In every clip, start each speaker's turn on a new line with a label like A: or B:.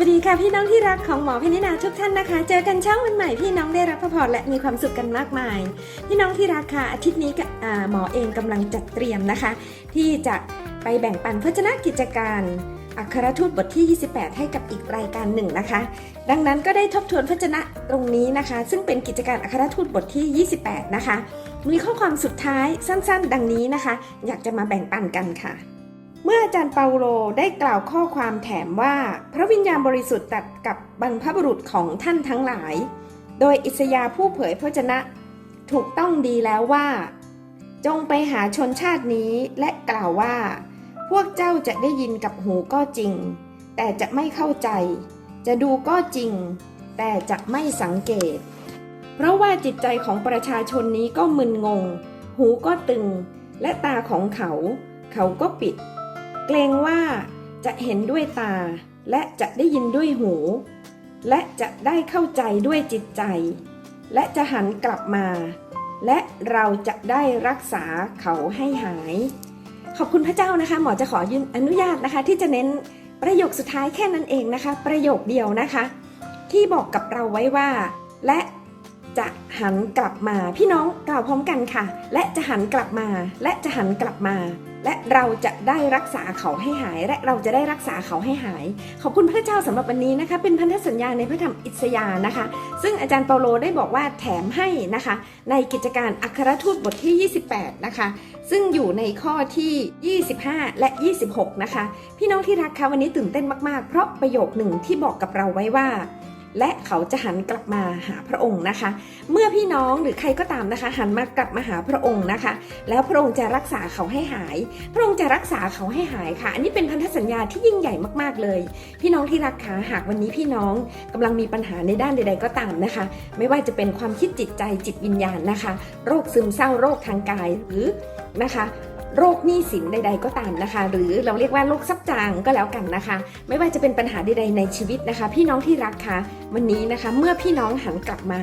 A: วัสดีค่ะพี่น้องที่รักของหมอเพนินาทุกท่านนะคะ เจอกันเช้าวันใหม่พี่น้องได้รับพระพรและมีความสุขกันมากมาย พี่น้องที่รักค่ะอาทิตย์นี้หมอเองกำลังจัดเตรียมนะคะ ที่จะไปแบ่งปันพจนกิจการอัครทูตบทที่ 28 ให้กับอีกรายการหนึ่งนะคะ ดังนั้นก็ได้ทบทวนพจนะตรงนี้นะคะ ซึ่งเป็นกิจการอัครทูตบทที่ 28 นะคะ มีข้อความสุดท้ายสั้น ๆ ดังนี้นะคะ อยากจะมาแบ่งปันกันค่ะ เมื่ออาจารย์เปาโลได้กล่าวข้อความแถมว่า พระวิญญาณบริสุทธิ์ตัดกับบรรพบุรุษของท่านทั้งหลาย โดยอิสยาผู้เผยพระชนะ ถูกต้องดีแล้วว่า จงไปหาชนชาตินี้และกล่าวว่า พวกเจ้าจะได้ยินกับหูก็จริง แต่จะไม่เข้าใจ จะดูก็จริง แต่จะไม่สังเกต เพราะว่าจิตใจของประชาชนนี้ก็มึนงง หูก็ตึง และตาของเขา เขาก็ปิด เกรงว่าจะเห็นด้วยตา และจะได้ยินด้วยหู และจะได้เข้าใจด้วยจิตใจ และจะหันกลับมา และเราจะได้รักษาเขาให้หาย ขอบคุณพระเจ้านะคะ หมอจะขอยืนอนุญาตนะคะ ที่จะเน้นประโยคสุดท้ายแค่นั้นเองนะคะ ประโยคเดียวนะคะ ที่บอกกับเราไว้ว่า และจะหันกลับมาพี่น้องกล่าวพร้อมกันค่ะ และจะหันกลับมา และจะหันกลับมา และเราจะได้รักษาเขาให้หาย และเราจะได้รักษาเขาให้หาย ขอบคุณพระเจ้าสำหรับวันนี้นะคะ เป็นพันธสัญญาในพระธรรมอิสยานะคะ ซึ่งอาจารย์เปาโลได้บอกว่าแถมให้นะคะ ในกิจการอัครทูตบทที่ 28 นะคะ ซึ่งอยู่ในข้อที่ 25 และ 26 นะคะ พี่น้องที่รักคะวันนี้ตื่นเต้นมากๆ เพราะประโยคหนึ่งที่บอกกับเราไว้ว่า และเขาจะหันกลับมาหาพระองค์นะคะ เมื่อพี่น้องหรือใครก็ตามนะคะ หันมากลับมาหาพระองค์นะคะ แล้วพระองค์จะรักษาเขาให้หาย พระองค์จะรักษาเขาให้หายค่ะ อันนี้เป็นพันธสัญญาที่ยิ่งใหญ่มากๆเลย พี่น้องที่รักคะหากวันนี้พี่น้องกำลังมีปัญหาในด้านใด ๆ ก็ตามนะคะ ไม่ว่าจะเป็นความคิดจิตใจจิตวิญญาณนะคะ โรคซึมเศร้าโรคทางกายหรือนะคะ โรคหนี้สินใด ๆ ก็ตามนะคะ หรือเราเรียกว่าโรคซับจางก็แล้วกันนะคะ ไม่ว่าจะเป็นปัญหาใดๆในชีวิตนะคะ พี่น้องที่รักคะวันนี้นะคะ เมื่อพี่น้องหันกลับมา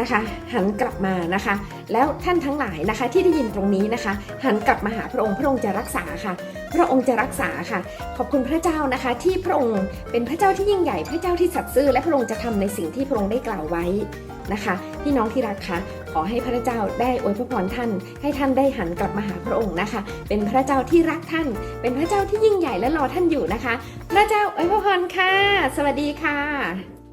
A: นะคะ หันกลับมานะคะ แล้วท่านทั้งหลายนะคะที่ได้ยินตรงนี้นะคะ หันกลับมาหาพระองค์พระองค์จะรักษาค่ะ พระองค์จะรักษาค่ะ ขอบคุณพระเจ้านะคะ ที่พระองค์เป็นพระเจ้าที่ยิ่งใหญ่พระเจ้าที่สัตย์ซื่อและพระองค์จะทำในสิ่งที่พระองค์ได้กล่าวไว้นะคะพี่น้องที่รักคะขอให้พระเจ้าได้อวยพรท่าน ให้ท่านได้หันกลับมาหาพระองค์นะคะ เป็นพระเจ้าที่รักท่าน เป็นพระเจ้าที่ยิ่งใหญ่และรอท่านอยู่นะคะ พระเจ้าอวยพรค่ะ สวัสดีค่ะ